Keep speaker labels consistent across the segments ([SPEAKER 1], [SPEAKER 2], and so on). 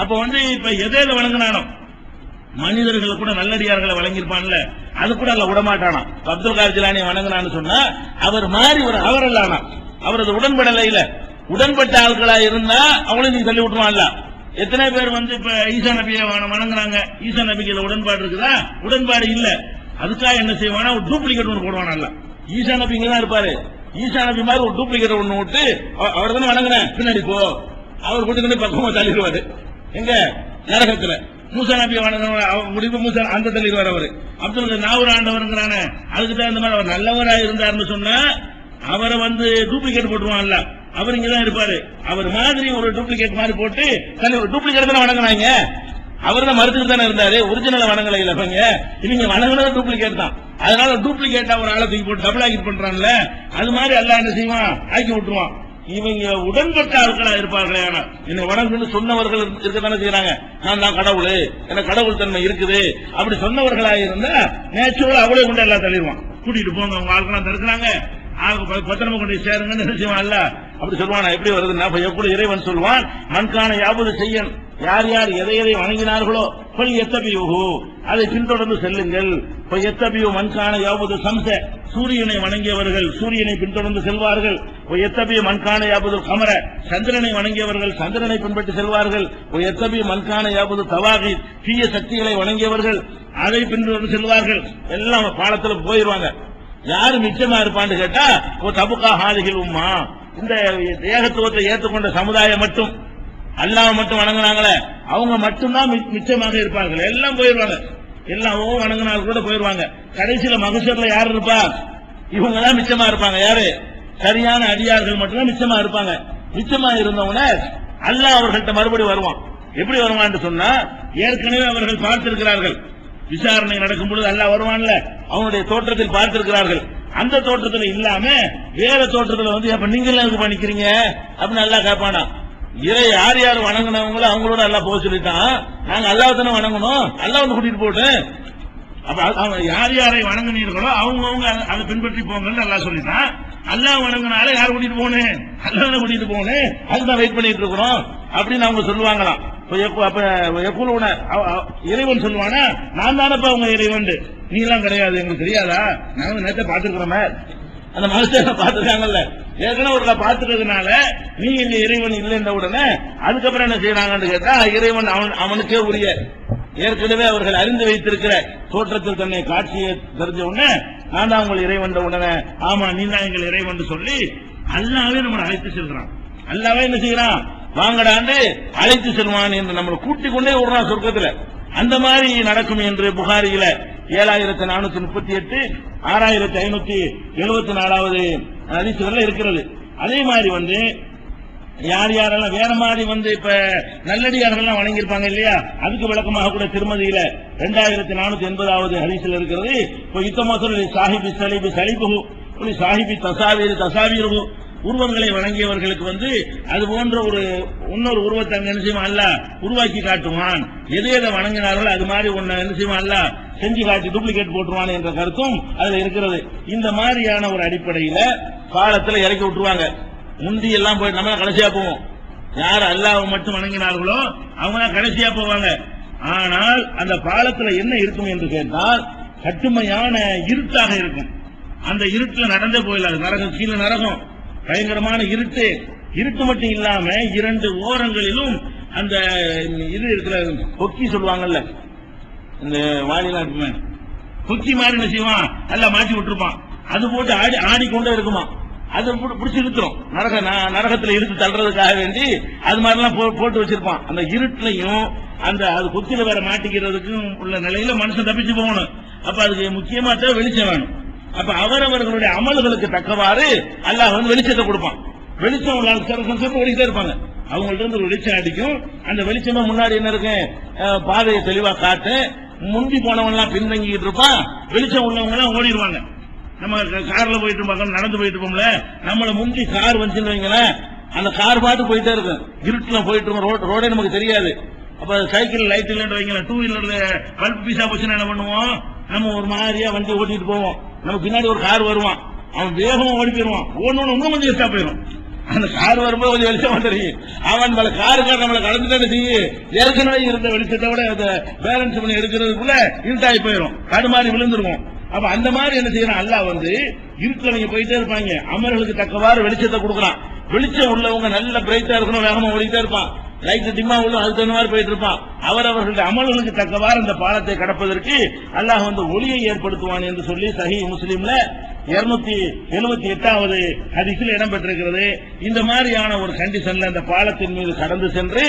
[SPEAKER 1] அப்ப வந்து இப்ப எதையில வழங்கினானோ மனிதர்கள் கூட நல்லடியார்களை வழங்கியிருப்பான்ல அது கூட அல்ல விடமாட்டானா அப்துல் கார் ஜிலானி வணங்கினான்னு சொன்னா அவர் மாறி ஒரு அவர் ஆனா அவரது உடன்படலையில உடன்பட்ட ஆட்களா இருந்தா அவங்களும் நீ தள்ளி விட்டுருவான்ல. எத்தனை பேர் வந்து இப்ப ஈசா நபியை வணங்குறாங்க ஈசா நபிக்கு உடன்பாடு இருக்குதா? உடன்பாடு இல்ல. அதுக்காக என்ன செய்வானா? ஒரு டூப்ளிகேட் ஒன்று போடுவானல்ல ஈசா நபி தான் இருப்பாரு. ஈசா நபி மாதிரி ஒரு டூப்ளிகேட் ஒன்று விட்டு அவர் தானே வணங்குறேன் பின்னாடி போ. அவர் கூட்டு பக்கமா தள்ளிடுவாரு. எங்க? நரகத்துல. மூசா நபி முடிவு மூசா அந்த தள்ளிடுவார் அவரு. அப்துல் நாவூர் ஆண்டவருங்கிறானே. அதுக்கு தகுந்த மாதிரி அவர் நல்லவரா இருந்தாருன்னு சொன்னா அவரை வந்து டூப்ளிகேட் போட்டுருவான்ல. அவர் இங்கதான் இருப்பாரு. அவர் மாதிரி ஒரு டூப்ளிகேட் மாதிரி போட்டு டூப்ளிகேட் தானே வணங்கினாங்க. அவர் தான் மறுத்துட்டு தானே இருந்தாரு. ஒரிஜினல் வணங்கல இல்ல இவங்க இவங்க வணங்கினது டூப்ளிகேட் தான். அதனால டூப்ளிகேட்டா ஒரு ஆளை தூக்கி போட்டு டபுள் ஆக்கி பண்றான்ல. அது மாதிரி எல்லாம் என்ன செய்வான்? ஆக்கி விட்டுருவான். இவங்க உடன்பட்ட ஆட்களா இருப்பார்களே ஆனா என்னை வணங்குன்னு சொன்னவர்கள் இருக்கத்தானே செய்யறாங்க நான் தான் கடவுள். எனக்கு கடவுள் தன்மை இருக்குது. அப்படி சொன்னவர்களா இருந்தா நேச்சுரலா அவளே கொண்டு எல்லாம் தள்ளிடுவான். கூட்டிட்டு போங்க உங்க ஆட்கள்லாம் தடுக்கிறாங்க. ஆக ப- பத்திரமா கொண்டு போய் சேருங்கன்னு என்ன செய்வான்ல அப்படி சொல்லுவான் எப்படி வருதுன்னா அப்ப எப்படி இறைவன் சொல்லுவான் மண்கான யாவது செய்யன் யார் யார் எதை எதை வணங்கினார்களோ போய் எத்தபியுகு அதை பின்தொடர்ந்து செல்லுங்கள். போய் எத்தபியு மண்கான யாவது சம்ச. சூரியனை வணங்கியவர்கள் சூரியனை பின்தொடர்ந்து செல்வார்கள். போய் மண்கான யாபது கமர. சந்திரனை வணங்கியவர்கள் சந்திரனை பின்பற்றி செல்வார்கள். போய் மண்கான யாபது தவாகி. தீய சக்திகளை வணங்கியவர்கள் அதை பின்தொடர்ந்து செல்வார்கள். எல்லாம் பாலத்தில் போயிருவாங்க. யாரு மிச்சமா இருப்பான்னு கேட்டா ஒரு தபுக்கா ஹாதிகள் உம்மா. இந்த தேகத்துவத்தை ஏற்றுக்கொண்ட சமுதாயம் மட்டும். அல்லாஹ் மட்டும் வணங்கினாங்களே. அவங்க மட்டும்தான் மிச்சமாக இருப்பார்கள். எல்லாம் போயிருவாங்க. எல்லாம் வணங்கினாலும் கூட போயிருவாங்க. கடைசியில மகசூர்ல யார் இருப்பா? இவங்க தான் மிச்சமா இருப்பாங்க. யாரு? சரியான அடியார்கள் மட்டும்தான் மிச்சமா இருப்பாங்க. மிச்சமா இருந்தவன அல்ல அவர்கள்ட்ட மறுபடியும் வருவான். எப்படி வருவான்னு சொன்னா ஏற்கனவே அவர்கள் பார்த்திருக்கிறார்கள். விசாரணை நடக்கும் பொழுது அல்ல வருவான்ல. அவனுடைய தோற்றத்தில் பார்த்திருக்கிறார்கள். அந்த தோற்றத்துல இல்லாம வேற தோற்றத்துல வந்து அப்ப நீங்க எல்லாம் பண்ணிக்கிறீங்க அப்படின்னு நல்லா கேட்பானா. இதை யார் யார் வணங்கினவங்களோ அவங்களோட நல்லா போக சொல்லிட்டான். நாங்க அல்லாஹ் தானே வணங்கணும். அல்லாஹ் வந்து கூட்டிட்டு போட்டு அப்ப யார் யாரை வணங்கினீர்களோ அவங்கவுங்க அதை- அதை பின்பற்றி போங்கன்னு நல்லா சொல்லிட்டான். அல்லாஹ் வணங்கினால யார் கூட்டிட்டு போகணும்? அல்லாத கூட்டிட்டு போகணும். அதுதான் வெயிட் பண்ணிட்டு இருக்கிறோம். அப்படின்னு அவங்க சொல்லுவாங்களாம். அப்ப இறைவன் சொல்லுவானா? நான் தானப்பா உங்க இறைவன் நீ எல்லாம் கிடையாது. எங்களுக்கு தெரியாதா? நாங்க நேரத்தை பார்த்துருக்கிறோமே. அந்த மனுஷனை பார்த்துருக்காங்கல்ல. ஏற்கனவே ஒரு பார்த்துட்டதுனால நீ இந்த இறைவன் இல்லைன்ற உடனே அதுக்கப்புறம் என்ன செய்யறாங்கன்னு கேட்டா இறைவன் அவன் அவனுக்கே உரிய ஏற்கனவே அவர்கள் அறிந்து வைத்திருக்கிற தோற்றத்தில் தன்னை காட்சியை தெரிஞ்ச உடனே நான் தான் உங்கள் இறைவன் உடனே ஆமா நீ தான் எங்கள் இறைவன் சொல்லி அல்லாவே நம்ம அழைத்து செல்றான் அல்லாவே என்ன செய்யறான் வாங்கடாண்டு அழைத்து செல்வான் என்று நம்மளை கூட்டிக் கொண்டே விடுறான் சொர்க்கத்துல. அந்த மாதிரி நடக்கும் என்று புகாரியில ஏழாயிரத்தி நானூத்தி முப்பத்தி எட்டு ஆறாயிரத்தி ஐநூத்தி எழுபத்தி நாலாவது அதிர்ச்சிகள்ல இருக்கிறது. அதே மாதிரி வந்து யார் யாரெல்லாம் வேற மாதிரி வந்து இப்ப நல்லடியார்கள்லாம் வணங்கியிருப்பாங்க இல்லையா? அதுக்கு விளக்கமாக கூட திருமதியில ரெண்டாயிரத்தி நானூத்தி எண்பதாவது ஹரிசில் இருக்கிறது. இப்போ யுத்தமோசல் சாஹிபி சலிபி சலிபு சாஹிபி தசாவீர் தசாவீரு உருவங்களை வணங்கியவர்களுக்கு வந்து அது போன்ற ஒரு இன்னொரு உருவத்தை அங்க அல்ல உருவாக்கி காட்டுவான். எது எதை வணங்கினார்களோ அது மாதிரி ஒன்னு என்ன அல்ல செஞ்சு காட்டி டூப்ளிகேட் போட்டுருவான் என்ற கருத்தும் அதுல இருக்கிறது. இந்த மாதிரியான ஒரு அடிப்படையில காலத்துல இறக்கி விட்டுருவாங்க. முந்தி எல்லாம் போய் நம்ம கடைசியா போவோம். யார் அல்லாவை மட்டும் வணங்கினார்களோ அவங்க தான் கடைசியா போவாங்க. ஆனால் அந்த பாலத்துல என்ன இருக்கும் என்று கேட்டால் கட்டுமையான இருட்டாக இருக்கும். அந்த இருட்டுல நடந்தே போயிடலாம். நரகம் கீழே நரகம். பயங்கரமான இருட்டு. இருட்டு மட்டும் இல்லாம இரண்டு ஓரங்களிலும் அந்த இது இருக்கிற கொக்கி சொல்லுவாங்கல்ல. இந்த வாலிலாம் இருக்குமே. கொக்கி மாதிரி என்ன செய்வான்? எல்லாம் மாட்டி விட்டுருப்பான். அது போட்டு ஆடி ஆடிக்கொண்டே இருக்குமா அது புடி- இழுத்துரும். நரக நரகத்துல இழுத்து தள்ளுறதுக்காக வேண்டி அது மாதிரிலாம் போ- போட்டு வச்சிருப்பான். அந்த இருட்டுலையும் அந்த அது கொத்தில வேற மாட்டிக்கிறதுக்கும் உள்ள நிலையில மனுஷன் தப்பிச்சு போகணும். அப்ப அதுக்கு முக்கியமா தான் வெளிச்சம் வேணும். அப்ப அவரவர்களுடைய அமல்களுக்கு தக்கவாறு அல்லாஹ் வந்து வெளிச்சத்தை கொடுப்பான். வெளிச்சம் உள்ள ஆள் ஓடிக்கிட்டே இருப்பாங்க. அவங்கள்ட்ட இருந்து வெளிச்சம் அடிக்கும். அந்த வெளிச்சமா முன்னாடி என்ன இருக்கு? பாதையை தெளிவா காட்டு. முந்தி போனவன் எல்லாம் பின்தங்கிட்டு இருப்பான். வெளிச்சம் உள்ளவங்க எல்லாம் ஓடிடுவாங்க. நம்ம கார்ல போயிட்டு இருப்போம் நடந்து போயிட்டு இருப்போம்ல. நம்மள முந்தி கார் வந்துச்சுன்னு வைங்களேன் அந்த கார் பாட்டு போயிட்டே இருக்கும். இருட்டுல போயிட்டு இருக்கோம். ரோட் ரோடே நமக்கு தெரியாது. அப்ப சைக்கிள் லைட் இல்லைன்னு வைங்களேன் டூ வீலர்ல பல்ப் பீஸா போச்சுன்னா என்ன பண்ணுவோம்? நம்ம ஒரு மாதிரியா வண்டி ஓட்டிட்டு போவோம். நம்ம பின்னாடி ஒரு கார் வருவான். அவன் வேகமா ஓடி போயிருவான் ஒன்னு இன்னும் கொஞ்சம் எஸ்டா போயிடும். அந்த கார் வரும்போது கொஞ்சம் வெளிச்சமா தெரியும். அவன் பல காருக்கார நம்மளை கடந்துட்டு செய்ய ஏற்கனவே இருந்த வெளிச்சத்தை விட அதை பேலன்ஸ் பண்ணி எடுக்கிறதுக்குள்ள இருட்டாகி போயிடும். தடுமாறி விழுந்துருவோம். அப்ப அந்த மாதிரி என்ன செய்யறான் அல்லாஹ் வந்து இருக்கிறவங்க போயிட்டே இருப்பாங்க. அமர்களுக்கு தக்கவாறு வெளிச்சத்தை கொடுக்குறான். வெளிச்சம் உள்ளவங்க நல்ல பிரைட்டா இருக்கணும் வேகமா ஓடிட்டே இருப்பான். லைட் டிம்மா உள்ள அதுக்கு தகுந்த மாதிரி போயிட்டு இருப்பான். அவர் அவர்களுடைய அமல்களுக்கு தக்கவாறு அந்த பாலத்தை கடப்பதற்கு அல்லாஹ் வந்து ஒளியை ஏற்படுத்துவான் என்று சொல்லி சஹி முஸ்லீம்ல இருநூத்தி எழுபத்தி எட்டாவது ஹதீஸில் இடம்பெற்றிருக்கிறது இந்த மாதிரியான ஒரு கண்டிஷன்ல அந்த பாலத்தின் மீது கடந்து சென்று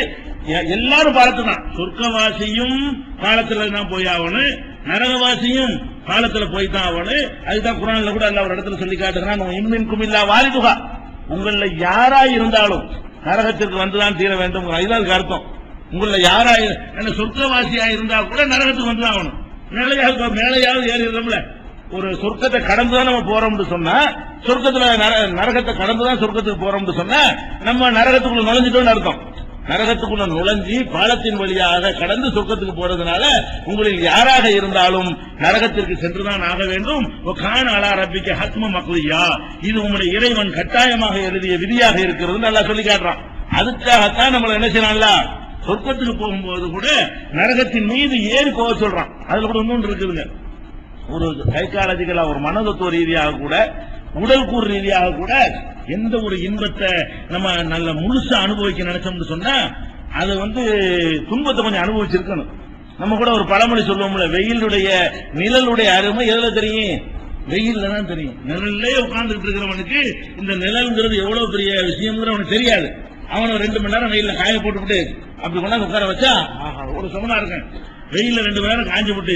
[SPEAKER 1] எல்லாரும் பாலத்து தான். சொர்க்கவாசியும் பாலத்தில் தான் போய் ஆகணும். நரகவாசியும் காலத்துல போய்தான் ஆகணும் அதுதான் குரான்ல கூட அல்ல ஒரு இடத்துல சொல்லி காட்டுகிறான் இம்மின் குமில்லா வாரிதுகா உங்கள யாரா இருந்தாலும் நரகத்திற்கு வந்துதான் தீர வேண்டும். இதுதான் அர்த்தம். உங்கள யாரா என்ன சொர்க்கவாசியா இருந்தா கூட நரகத்துக்கு வந்துதான் ஆகணும். மேலையாவது மேலையாவது ஏறிடுறோம்ல ஒரு சொர்க்கத்தை கடந்து தான் நம்ம போறோம்னு சொன்னா சொர்க்கத்துல நர- நரகத்தை கடந்து தான் சொர்க்கத்துக்கு போறோம்னு சொன்னா நம்ம நரகத்துக்குள்ள நுழைஞ்சிட்டோம்னு அர்த்தம். நரகத்துக்குள்ள நுழைஞ்சி பாலத்தின் வழியாக கடந்து சொர்க்கத்துக்கு போறதுனால உங்களில் யாராக இருந்தாலும் நரகத்திற்கு சென்றுதான் ஆக வேண்டும். அலா ரப்பிக்க ஹத்ம மக்லியா. இது உங்களுடைய இறைவன் கட்டாயமாக எழுதிய விதியாக இருக்கிறது நல்லா சொல்லி காட்டுறான். அதுக்காகத்தான் நம்மள என்ன செய்யலாம்ல சொர்க்கத்துக்கு போகும்போது கூட நரகத்தின் மீது ஏறி போக சொல்றான். அதுல கூட இன்னொன்று இருக்குதுங்க. ஒரு சைக்காலஜிக்கலா ஒரு மனதத்துவ ரீதியாக கூட உடல் கூறு ரீதியாக கூட எந்த ஒரு இன்பத்தை நம்ம நல்ல முழுசா அனுபவிக்க நினைச்சோம்னு சொன்னா அது வந்து துன்பத்தை கொஞ்சம் அனுபவிச்சிருக்கணும். நம்ம கூட ஒரு பழமொழி சொல்லுவோம்ல வெயிலுடைய நிழலுடைய அருமை எதுல தெரியும்? வெயில்ல தான் தெரியும். நிழல்லே உட்கார்ந்துட்டு இருக்கிறவனுக்கு இந்த நிழல்ங்கிறது எவ்வளவு பெரிய விஷயம்ங்கிறது அவனுக்கு தெரியாது. அவனை ரெண்டு மணி நேரம் வெயில காய போட்டுவிட்டு அப்படி கொண்டாந்து உட்கார வச்சா ஆஹா, ஒரு சுமனா இருக்கேன். வெயில ரெண்டு மணி நேரம் காஞ்சி விட்டு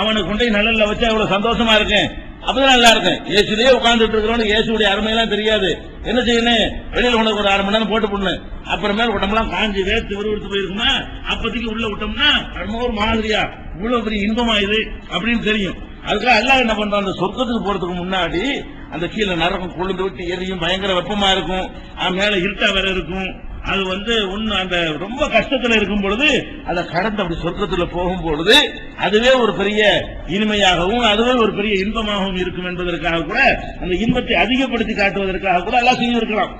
[SPEAKER 1] அவனை கொண்டு போய் நிழல்ல வச்சா எவ்வளவு சந்தோஷமா இருக்கேன். அப்பதான் நல்லா இருக்கும். ஏசிலேயே உட்கார்ந்துட்டு இருக்கிறோம் ஏசுடைய அருமையெல்லாம் தெரியாது. என்ன செய்யணும்? வெளியில உனக்கு ஒரு அரை மணி நேரம் போட்டு போடணும் அப்புறமேல உடம்பெல்லாம் காஞ்சி வேர்த்து விறுவிறுத்து போயிருக்குமா? அப்போதைக்கு உள்ள விட்டோம்னா ரொம்ப ஒரு மாதிரியா? இவ்வளவு பெரிய இன்பமா இது? அப்படின்னு தெரியும். அதுக்காக எல்லாம் என்ன பண்றோம் அந்த சொர்க்கத்துக்கு போறதுக்கு முன்னாடி அந்த கீழே நரகம் கொழுந்து விட்டு எரியும் பயங்கர வெப்பமா இருக்கும். அது மேல இருட்டா வேற இருக்கும். அது வந்து ஒண்ணு அந்த ரொம்ப கஷ்டத்துல இருக்கும் பொழுது அதை கடந்து அப்படி சொர்க்கத்துல போகும் பொழுது அதுவே ஒரு பெரிய இனிமையாகவும் அதுவே ஒரு பெரிய இன்பமாகவும் இருக்கும் என்பதற்காக கூட அந்த இன்பத்தை அதிகப்படுத்தி காட்டுவதற்காக கூட எல்லாம் செஞ்சிருக்கலாம்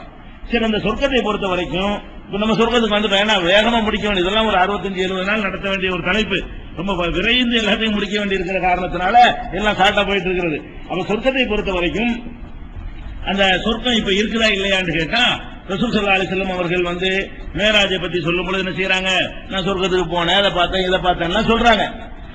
[SPEAKER 1] சரி அந்த சொர்க்கத்தை பொறுத்த வரைக்கும் இப்ப நம்ம சொர்க்கத்துக்கு வந்து ஏன்னா வேகமா முடிக்க வேண்டிய இதெல்லாம் ஒரு அறுபத்தஞ்சு எழுபது நாள் நடத்த வேண்டிய ஒரு தலைப்பு. ரொம்ப விரைந்து எல்லாத்தையும் முடிக்க வேண்டி இருக்கிற காரணத்தினால எல்லாம் சாட்டா போயிட்டு இருக்கிறது. அப்ப சொர்க்கத்தை பொறுத்த வரைக்கும் அந்த சொர்க்கம் இப்ப இருக்குதா இல்லையான்னு கேட்டா ரசூல் சல்லா அலிசல்லம் அவர்கள் வந்து மேராஜை பத்தி சொல்லும் பொழுது என்ன செய்யறாங்க நான் சொர்க்கத்துக்கு போனேன் அதை பார்த்தேன் இதை பார்த்தேன்லாம் சொல்றாங்க.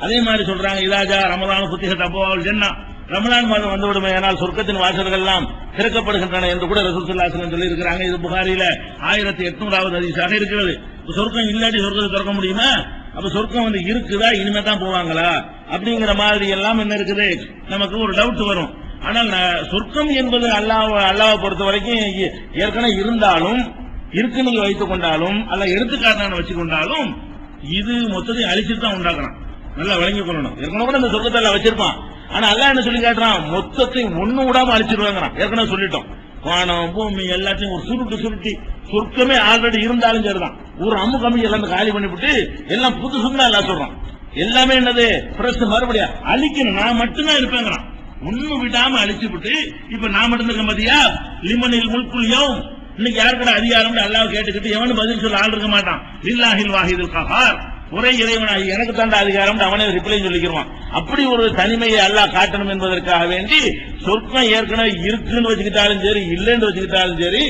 [SPEAKER 1] அதே மாதிரி சொல்றாங்க இலாஜா ரமலான் புத்திக தப்போவல் சென்னா ரமலான் மாதம் வந்து விடுமே ஆனால் சொர்க்கத்தின் வாசல்கள் எல்லாம் திறக்கப்படுகின்றன என்று கூட ரசூல் சல்லா சொல்லி இருக்கிறாங்க இது புகாரியில ஆயிரத்தி எட்நூறாவது அதிசாக இருக்கிறது. சொர்க்கம் இல்லாட்டி சொர்க்கத்தை திறக்க முடியுமா? அப்ப சொர்க்கம் வந்து இருக்குதா? இனிமே தான் போவாங்களா? அப்படிங்கிற மாதிரி எல்லாம் என்ன இருக்குது? நமக்கு ஒரு டவுட் வரும். ஆனால் சொர்க்கம் என்பது அல்லாஹ் அல்லாவை பொறுத்த வரைக்கும் ஏ- ஏற்கனவே இருந்தாலும் இருக்குன்னு வைத்துக் கொண்டாலும் அல்ல எடுத்துக்காட்டான வச்சு கொண்டாலும் இது மொத்தத்தையும் அழிச்சுட்டு தான் உண்டாக்கணும். நல்லா விளங்கி கொள்ளணும். ஏற்கனவே கூட இந்த சொர்க்கத்தை எல்லாம் வச்சிருப்பான். ஆனா அல்லா என்ன சொல்லி காட்டுறான்? மொத்தத்தை ஒண்ணு விடாம அழிச்சிருவாங்கிறான். ஏற்கனவே சொல்லிட்டோம். வானம் பூமி எல்லாத்தையும் ஒரு சுருட்டு சுருட்டி சொர்க்கமே ஆல்ரெடி இருந்தாலும் சரிதான். ஒரு அம்மு கம்மி எல்லாமே காலி பண்ணிவிட்டு எல்லாம் புதுசுன்னு எல்லாம் சொல்றான். எல்லாமே என்னது? பிரஸ் மறுபடியும் அழிக்கணும். நான் மட்டும்தான் இருப்பேங்கிறான். ஒண்ணு விடாம அழிச்சு விட்டு இப்ப நான் மட்டும் இருக்க மதியா லிமனில் முல்குல் யௌம். இன்னைக்கு யாருக்கட அதிகாரம் அல்லாஹ் கேட்டுக்கிட்டு எவனும் பதில் சொல்ல ஆள் இருக்க மாட்டான். இல்லாஹில் வாஹிதில் கஹார். ஒரே இறைவனாகி எனக்கு தாண்ட அதிகாரம் அவனே ரிப்ளை சொல்லிக்கிறான் அப்படி ஒரு தனிமையை அல்லாஹ் காட்டணும் என்பதற்காக வேண்டி சொர்க்கம் ஏற்கனவே இருக்குன்னு வச்சுக்கிட்டாலும் சரி இல்லைன்னு வச்சுக்கிட்டாலும் சரி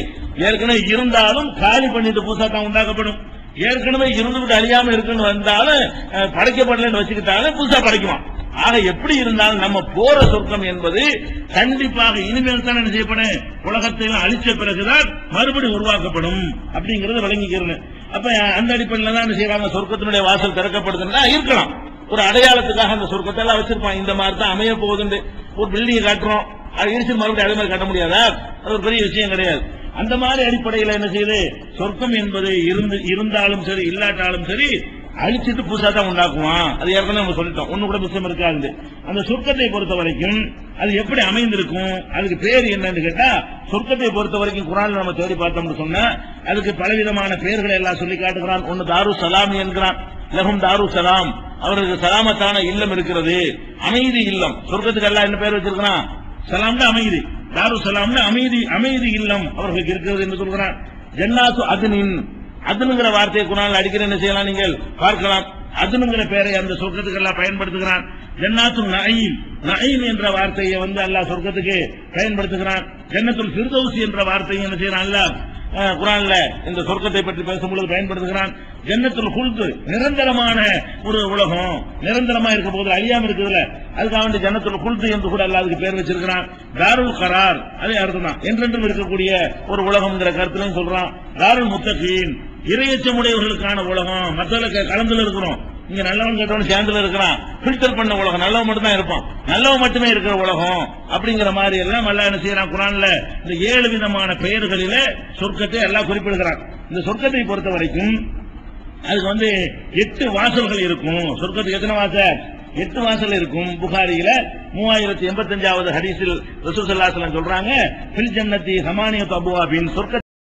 [SPEAKER 1] ஏற்கனவே இருந்தாலும் காலி பண்ணிட்டு புதுசா தான் உண்டாக்கப்படும். ஏற்கனவே இருந்துகிட்டு அழியாம இருக்குன்னு வந்தாலும் படைக்கப்படலன்னு வச்சுக்கிட்டாலும் புதுசா படைக்குவான். ஆக எப்படி இருந்தாலும் நம்ம போற சொர்க்கம் என்பது கண்டிப்பாக இனிமேல் தான் என்ன செய்யப்படும்? உலகத்தை அழிச்ச பிறகுதான் மறுபடி உருவாக்கப்படும் அப்படிங்கறத விளங்கிக்கிறேன் அப்ப அந்த அடிப்படையில தான் என்ன செய்யறாங்க? சொர்க்கத்தினுடைய வாசல் திறக்கப்படுதுன்னா இருக்கலாம். ஒரு அடையாளத்துக்காக அந்த சொர்க்கத்தை எல்லாம் வச்சிருப்பான் இந்த மாதிரி தான் அமைய போகுதுன்னு ஒரு பில்டிங் கட்டுறோம். அது இடிச்சு மறுபடியும் அதே மாதிரி கட்ட முடியாதா? அது ஒரு பெரிய விஷயம் கிடையாது. அந்த மாதிரி அடிப்படையில் என்ன செய்யுது? சொர்க்கம் என்பது இருந்து இருந்தாலும் சரி இல்லாட்டாலும் சரி அழிச்சிட்டு புதுசா தான் உண்டாக்குவான். அது ஏற்கனவே நம்ம சொல்லிட்டோம். ஒண்ணு கூட மிச்சம் இருக்காது. அந்த சொர்க்கத்தை பொறுத்த வரைக்கும் அது எப்படி அமைந்திருக்கும்? அதுக்கு பேர் என்னன்னு கேட்டா சொர்க்கத்தை பொறுத்த வரைக்கும் குரான் நம்ம தேடி பார்த்தோம்னு சொன்னா அதுக்கு பலவிதமான பெயர்களை எல்லாம் சொல்லி காட்டுகிறான். ஒன்னு தாரு சலாம் என்கிறான். லகும் தாரு சலாம். அவருக்கு சலாமத்தான இல்லம் இருக்கிறது. அமைதி இல்லம். சொர்க்கத்துக்கு எல்லாம் என்ன பேர் வச்சிருக்கிறான்? சலாம்னா அமைதி. தாரு சலாம்னு அமைதி அமைதி இல்லம் அவர்களுக்கு இருக்கிறது என்று சொல்கிறான். ஜன்னாத்து அதுனின் அதுனுங்கிற வார்த்தையை குணால் அடிக்கிற என்ன செய்யலாம் நீங்கள்? பார்க்கலாம். அதுனுங்கிற பெயரை அந்த சொர்க்கத்துக்கு எல்லாம் பயன்படுத்துகிறான். ஜன்னாத்து நயீம். நயீம் என்ற வார்த்தையை வந்து அல்லாஹ் சொர்க்கத்துக்கு பயன்படுத்துகிறான். ஜன்னத்துல் ஃபிர்தௌசி என்ற வார்த்தையை என்ன செய்யறான்? அல்லாஹ் குரான்ல இந்த சொர்க்கத்தை பற்றி பேசும்பொழுது பயன்படுத்துகிறான். ஜன்னத்தில் குழுத்து நிரந்தரமான ஒரு உலகம். நிரந்தரமா இருக்க போது அழியாம இருக்குதுல அதுக்காக வேண்டி ஜன்னத்துல் ஹுல்து என்று கூட அல்லாஹ் அதுக்கு பேர் வச்சிருக்கிறான். தாருல் கரார் அதே அர்த்தம் தான் என்றென்றும் இருக்கக்கூடிய ஒரு உலகம்ங்கிற கருத்துலையும் சொல்றான். தாருல் முத்தகீன் இரையச்சமுடையவர்களுக்கான உலகம். மற்றவர்களுக்கு கலந்துல இருக்கிறோம். இங்க நல்லவன் கேட்டவன் சேர்ந்துல இருக்கிறான். பில்டர் பண்ண உலகம். நல்லவன் மட்டும் தான் இருப்பான். நல்லவன் மட்டுமே இருக்கிற உலகம். அப்படிங்கிற மாதிரி எல்லாம் அல்லா என்ன செய்யறான் குரான்ல? இந்த ஏழு விதமான பெயர்களிலே சொர்க்கத்தை எல்லாம் குறிப்பிடுகிறான். இந்த சொர்க்கத்தை பொறுத்த வரைக்கும் அதுக்கு வந்து எட்டு வாசல்கள் இருக்கும். சொர்க்கத்துக்கு எத்தனை வாசல்? எட்டு வாசல் இருக்கும். புகாரியில மூவாயிரத்தி எண்பத்தி அஞ்சாவது ஹரிசில் ரசூசல்லாசலம் சொல்றாங்க பில் ஜன்னத்தி ஹமானியத் அபுவாபின். சொர்க்க